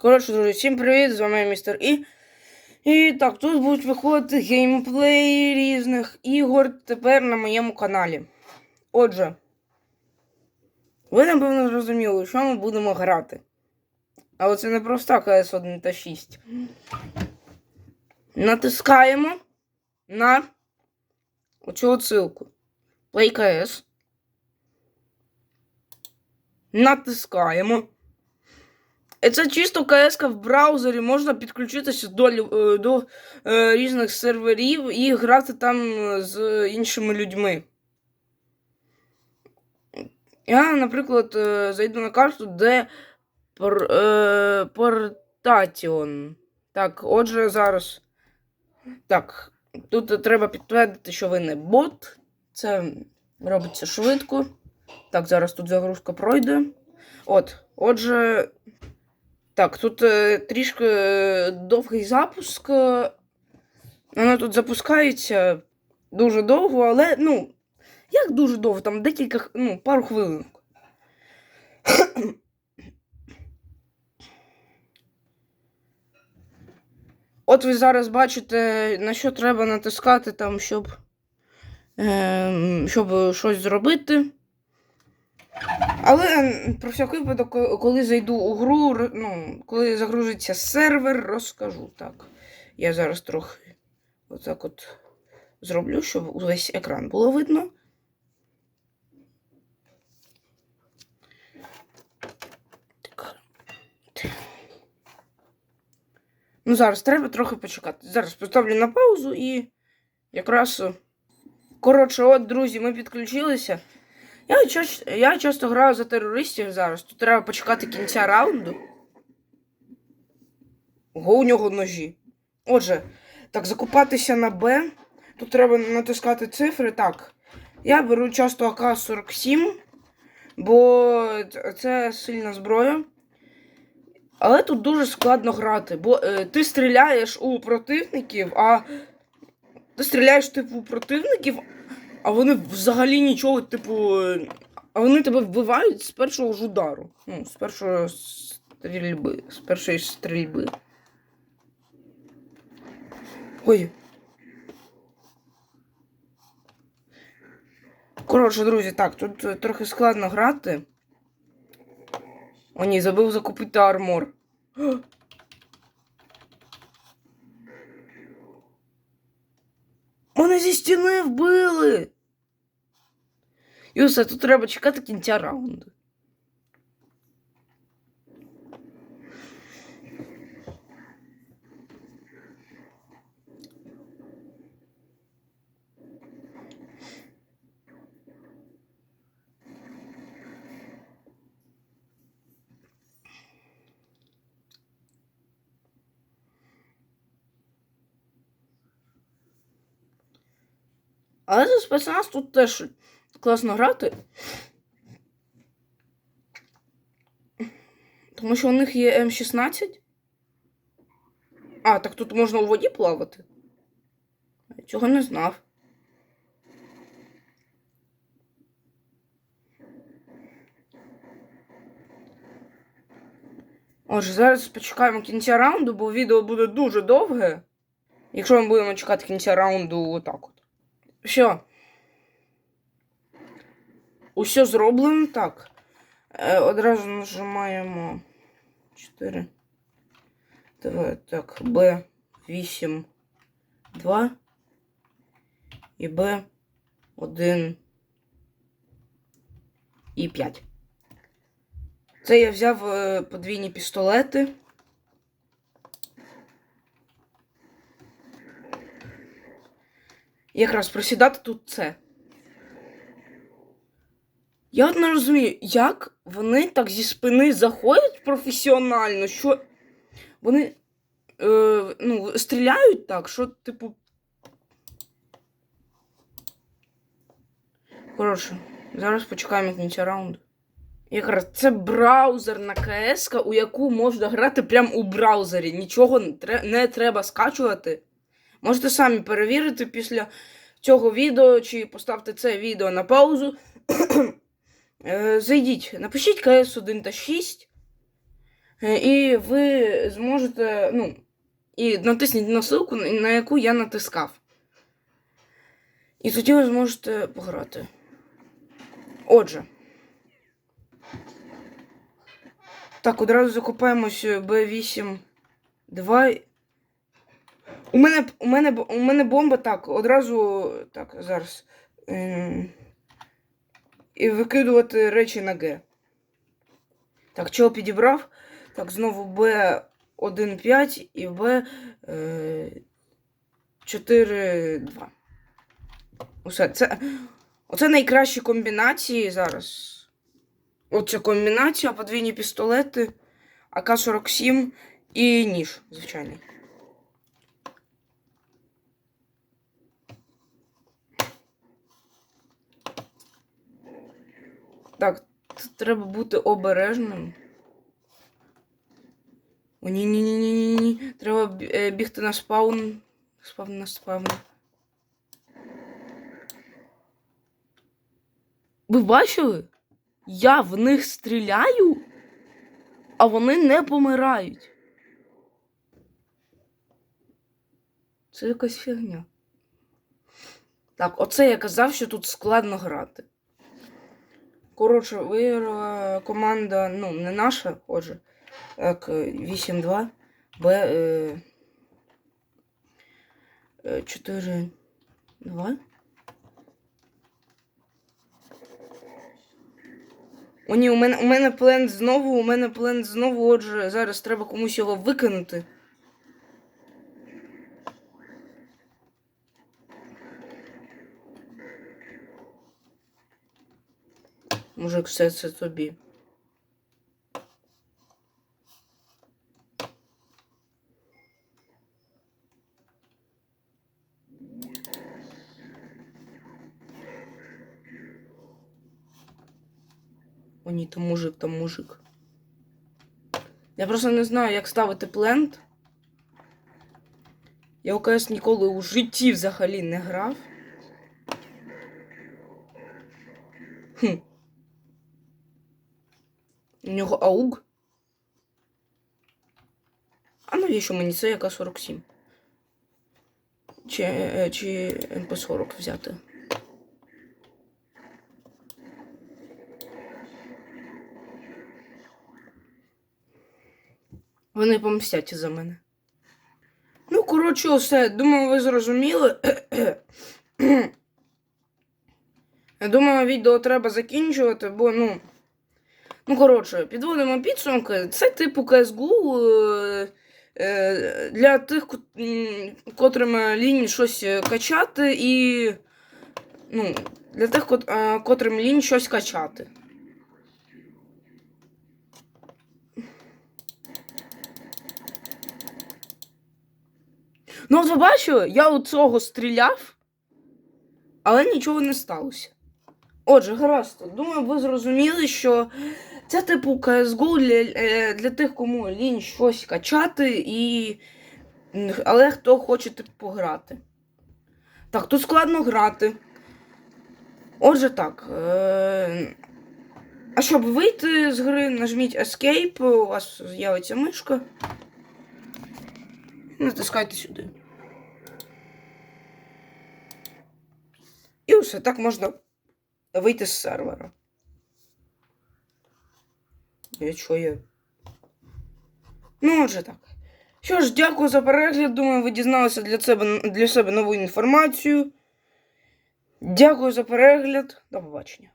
Коротше, друзі, всім привіт! З вами містер І. І так, тут будуть виходити геймплеї різних ігор тепер на моєму каналі. Отже, ви напевно зрозуміли, що ми будемо грати. Але це не просто КС 1 та 6. Натискаємо на оцю отсилку. Play CS. Натискаємо. Це чисто КС в браузері, можна підключитися до, е, до е, різних серверів і грати там е, з іншими людьми. Я, наприклад, зайду на карту, де пор, Портатіон. Так, отже, зараз. Так, тут треба підтвердити, що ви не бот. Це робиться швидко. Так, зараз тут загрузка пройде. От, отже. Так, тут е, трішки е, довгий запуск. е, Воно тут запускається дуже довго, але, ну, як дуже довго, там декілька, ну, пару хвилин. От ви зараз бачите, на що треба натискати там, щоб, е, щоб щось зробити. Але про всякий випадок, коли зайду у гру, ну, коли загрузиться сервер, розкажу. Так. Я зараз трохи отак от зроблю, щоб увесь екран було видно. Так. Ну, зараз треба трохи почекати. Зараз поставлю на паузу і якраз. Коротше, от, друзі, ми підключилися. Я, ча- я часто граю за терористів зараз. Тут треба почекати кінця раунду. Ого, у нього ножі. Отже, так, закупатися на Б. Тут треба натискати цифри. Так. Я беру часто АК-47, бо це сильна зброя. Але тут дуже складно грати, бо е, ти стріляєш у противників, а ти стріляєш типу у противників, а вони взагалі нічого, типу. А вони тебе вбивають з першого ж удару. Ну, з першої стрільби. З першої стрільби. Ой. Коротше, друзі, так, тут е, трохи складно грати. О, ні, забув закупити армор. Мене зі стіни вбили. І тут треба чекати кінця раунду. Але за спецназ тут теж класно грати. Тому що у них є М16. А, так тут можна у воді плавати. Я цього не знав. Отже, зараз почекаємо кінця раунду, бо відео буде дуже довге. Якщо ми будемо чекати кінця раунду отак от. Все. Усе зроблено так. Е, одразу нажимаємо 4. Давай так, Б8, 2 і Б1 і 5. Це я взяв е, подвійні пістолети. Якраз просідати тут це. Я от не розумію, як вони так зі спини заходять професіонально, що вони е, ну, стріляють так, що, типу. Коротше, зараз почекаємо кінця раунду. Якраз це браузерна КС, у яку можна грати прямо у браузері. Нічого не треба скачувати. Можете самі перевірити після цього відео, чи поставте це відео на паузу. Е, Зайдіть, напишіть КС 1 та 6. Е, І ви зможете, ну, і натисніть на ссылку, на яку я натискав. І тоді ви зможете пограти. Отже. Так, одразу закупаємось B8 2. У мене, у мене, у мене бомба так, одразу. Так, зараз. Ем, і викидувати речі на Г. Так, чого підібрав? Так, знову Б1-5 і Б е, 4-2. Усе. Це, оце найкращі комбінації зараз. Оця комбінація, подвійні пістолети, АК-47 і ніж, звичайний. Так, тут треба бути обережним. О, ні, ні, ні, ні, ні. Треба е, бігти на спаун. Спаун на спаун. Ви бачили? Я в них стріляю, а вони не помирають. Це якась фігня. Так, оце я казав, що тут складно грати. Коротше, виграла команда, ну, не наша, отже, як е, 8-2, Б е, е, 4-2. О, ні, у мене, у мене плен знову, у мене плен знову, отже, зараз треба комусь його викинути. Мужик, все це тобі. О, ні, там мужик, там мужик. Я просто не знаю, як ставити плент. Я у КС ніколи у житті взагалі не грав. У нього ауг. А навіщо мені це яка 47? Чи, е, чи МП40 взяти? Вони помстять за мене. Ну, коротше, все. Думаю, ви зрозуміли. Я думаю, відео треба закінчувати, бо, ну. Ну, коротше, підводимо підсумки. Це типу CSGO е, е, для тих, котрим лінь щось качати, і. Ну, для тих, е, котрим лінь щось качати. Ну, от ви бачили, я у цього стріляв, але нічого не сталося. Отже, гаразд, думаю, ви зрозуміли, що це типу CSGO для, е, для тих, кому лінь щось качати, і... але хто хоче типу, пограти. Так, тут складно грати. Отже, так. Е... А щоб вийти з гри, нажміть Escape, у вас з'явиться мишка. Натискайте сюди. І все, так можна вийти з сервера. Я чого. Ну, отже так. Що ж, дякую за перегляд. Думаю, ви дізналися для себе, для себе нову інформацію. Дякую за перегляд. До побачення.